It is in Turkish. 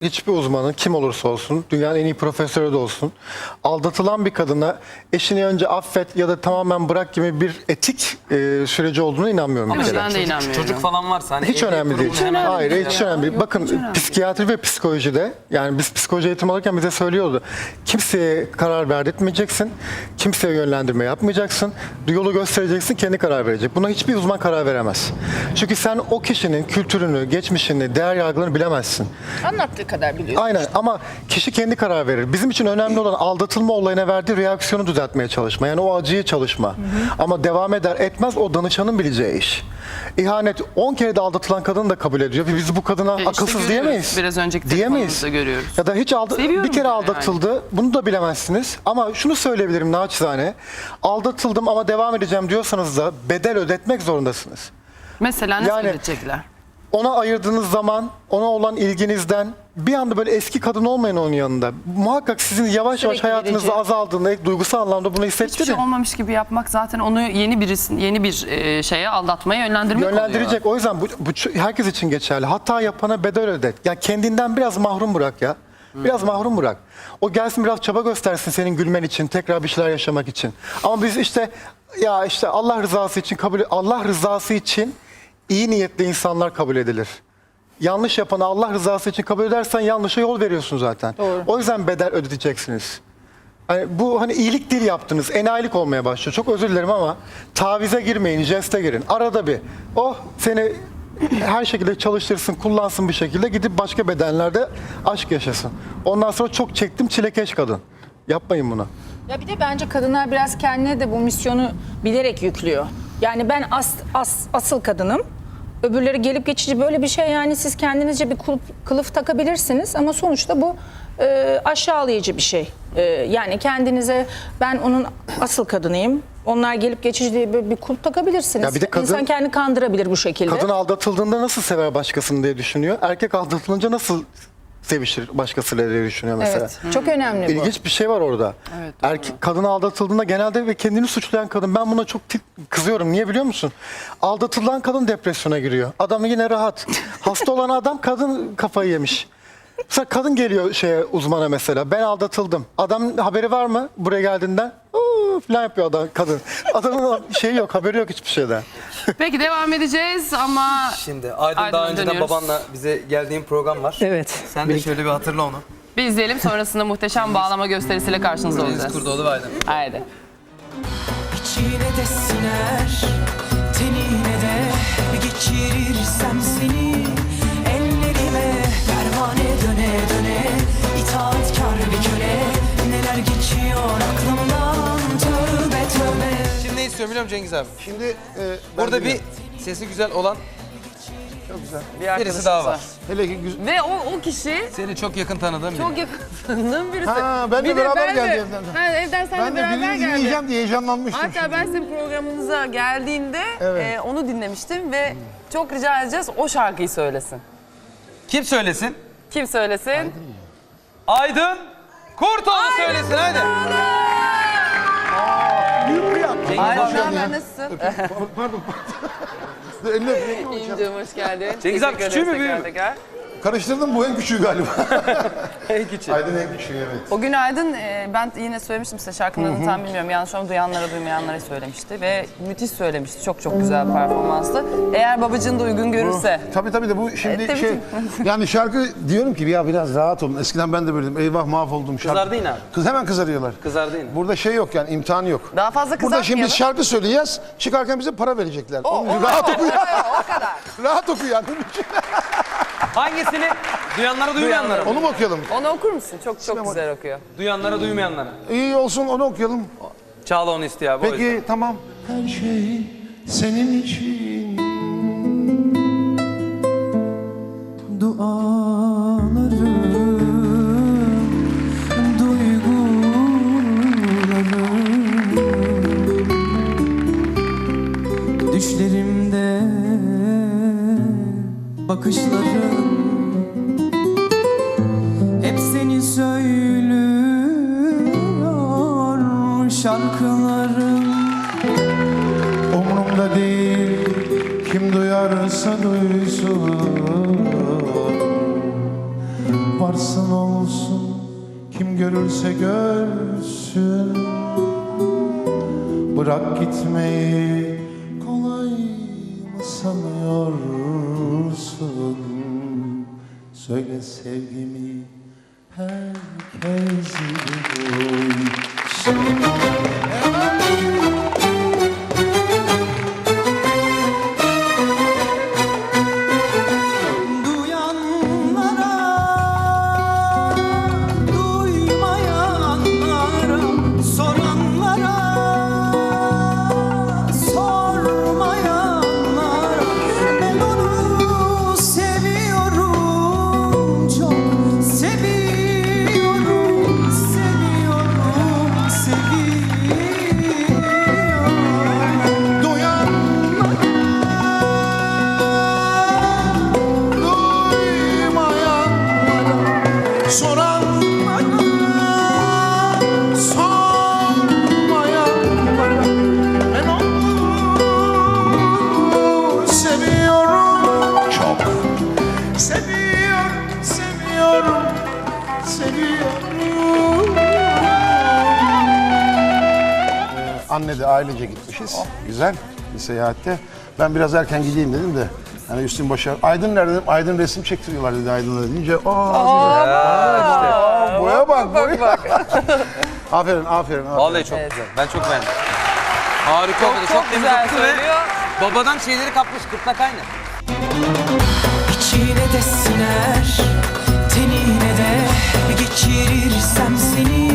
hiçbir uzmanın kim olursa olsun, dünyanın en iyi profesörü de olsun, aldatılan bir kadına eşini önce affet ya da tamamen bırak gibi bir etik e, süreci olduğunu inanmıyorum. bir Evet, kere. ben de inanmıyorum. Çocuk falan varsa hani Hiç evlilik önemli değil. durumunu hemen- Hayır, hiç önemli değil. Bakın psikiyatri ve psikolojide yani biz psikoloji eğitimi alırken bize söylüyordu. Kimseye karar verdirtmeyeceksin. Kimseye yönlendirme yapmayacaksın. Yolu göstereceksin, kendi karar verecek. Buna hiçbir uzman karar veremez. Çünkü sen o kişinin kültürünü, geçmişini, değer yargılarını bilemezsin. Anlattığı kadar biliyorsun. Aynen ama kişi kendi karar verir. Bizim için önemli olan aldatılma olayına verdiği reaksiyonu düzeltmeye çalışma. Yani o acıyı çalışma. Ama devam eder etmez o danışanın bileceği iş. İhanet 10 kere de aldatılan kadın da kabul ediyor. Biz bu kadına E işte akılsız diyemeyiz. Biraz önceki diyemeyiz. görüyoruz. Ya da hiç aldı Seviyorum bir kere yani. aldatıldı. Bunu da bilemezsiniz. Ama şunu söyleyebilirim naçizane. Aldatıldım ama devam edeceğim diyorsanız da bedel ödetmek zorundasınız. Mesela ne Yani- söyleyecekler? Ona ayırdığınız zaman ona olan ilginizden bir anda böyle eski kadın olmayın onun yanında. Muhakkak sizin yavaş yavaş Sürekli hayatınızda verici. azaldığını, duygusal anlamda bunu Hiçbir şey hissettirin. olmamış gibi yapmak zaten onu yeni birisi, yeni bir e, şeye aldatmaya yönlendirmek Yönlendirecek. O yüzden bu, bu ç- herkes için geçerli. Hata yapana bedel ödet. Ya kendinden biraz mahrum bırak ya. Biraz mahrum bırak. O gelsin biraz çaba göstersin senin gülmen için, tekrar bir şeyler yaşamak için. Ama biz işte ya işte Allah rızası için kabul Allah rızası için iyi niyetli insanlar kabul edilir. Yanlış yapanı Allah rızası için kabul edersen yanlışa yol veriyorsun zaten. Doğru. O yüzden bedel ödeteceksiniz. Hani bu hani iyilik değil yaptınız. Enayilik olmaya başlıyor. Çok özür dilerim ama tavize girmeyin, jeste girin. Arada bir. Oh seni her şekilde çalıştırsın, kullansın bir şekilde gidip başka bedenlerde aşk yaşasın. Ondan sonra çok çektim çilekeş kadın. Yapmayın bunu. Ya bir de bence kadınlar biraz kendine de bu misyonu bilerek yüklüyor. Yani ben as, as, asıl kadınım. Öbürleri gelip geçici böyle bir şey yani siz kendinizce bir kılıf, kılıf takabilirsiniz ama sonuçta bu e, aşağılayıcı bir şey. E, yani kendinize ben onun asıl kadınıyım. Onlar gelip geçici diye böyle bir kulp takabilirsiniz. Ya bir de kadın- İnsan kendini kandırabilir bu şekilde. Kadın aldatıldığında nasıl sever başkasını diye düşünüyor. Erkek aldatılınca nasıl sevişir başkasıyla diye düşünüyor mesela. Evet. Çok önemli bu. İlginç bir şey var orada. Evet, doğru. Erkek kadın aldatıldığında genelde ve kendini suçlayan kadın ben buna çok kızıyorum. Niye biliyor musun? Aldatılan kadın depresyona giriyor. Adam yine rahat. Hasta olan adam kadın kafayı yemiş. Mesela kadın geliyor şeye uzmana mesela. Ben aldatıldım. Adam haberi var mı buraya geldiğinden? Falan yapıyor adam kadın. Adamın şeyi yok, haberi yok hiçbir şeyden. Peki devam edeceğiz ama Şimdi Aydın Aydın'a daha önceden dönüyoruz. babanla bize geldiğin program var. Evet. Sen de şöyle bir hatırla onu. bir izleyelim sonrasında muhteşem bağlama gösterisiyle karşınızda Deniz olacağız. Kurdoğlu ve Aydın. Haydi. İçine de siner Tenine de geçirirsem seni istiyorum biliyor musun Cengiz abi? Şimdi e, Burada bir sesi güzel olan çok güzel. Bir birisi arkadaşımız daha var. Hele ki güzel. Ve o, o kişi Seni çok yakın tanıdığım biri. çok yakın tanıdığım birisi. Ha, ben de Bir beraber ben geldi de- evden. Ha, evden seninle Ben de beraber birini geldim. dinleyeceğim diye heyecanlanmıştım. Hatta ben sizin programınıza geldiğinde Evet. e, onu dinlemiştim ve çok rica edeceğiz o şarkıyı söylesin. Kim söylesin? Kim söylesin? Aydın Kurtoğlu söylesin hadi. Büyük yan. Aydın ne haber nasılsın? Pardon. pardon. Eline mi? İyiyim canım hoş geldin. Cengiz abi, Teşekkür küçüğü mü, ederiz büyüğü tekrar mü? tekrar. Karıştırdım bu en küçüğü galiba. En küçük. Aydın en küçüğü evet. O gün Aydın e, ben yine söylemiştim size şarkının adını tam bilmiyorum. Yanlış ama duyanlara duymayanlara söylemişti ve müthiş söylemişti. Çok çok güzel bir performanstı. Eğer babacığın da uygun görürse. Tabii tabii de bu şimdi E, tabii, şey yani şarkı diyorum ki ya biraz rahat olun. Eskiden ben de böyleydim. Eyvah mahvoldum şarkı. Kızardı yine abi. Kız hemen kızarıyorlar. Kızardı yine. Burada şey yok yani imtihanı yok. Daha fazla Burada şimdi biz kızartmayalım. şarkı söyleyeceğiz. Çıkarken bize para verecekler. Onun için o- rahat o- oku ya. o kadar. rahat oku yani. Hangisini? Duyanlara duymayanlara. mı? Onu mu okuyalım? Onu okur musun? Çok çok güzel okuyor. Duyanlara duymayanlara. İyi olsun onu okuyalım. Çağla onu istiyor abi. o yüzden. Peki tamam. Her şey senin için. Şarkılarım Umrumda değil. Kim duyarsa duysun. Varsın olsun kim görürse görsün. Bırak gitmeyi kolay mı sanıyorsun? Söyle sevgimi herkes duysun Anne de ailece gitmişiz. Güzel bir seyahatte. Ben biraz erken gideyim dedim de. Hani Üstün Başar, Aydın nerede dedim. Aydın resim çektiriyorlar dedi Aydın'la deyince. Aa, dedi. Aa, boya bak, boya. Bak aferin, aferin, aferin. Vallahi çok Evet. güzel. Ben çok beğendim. Harika oldu. Çok, temiz güzel ve babadan şeyleri kapmış. Gırtlak aynı. İçine de siner Tenine de geçirirsem seni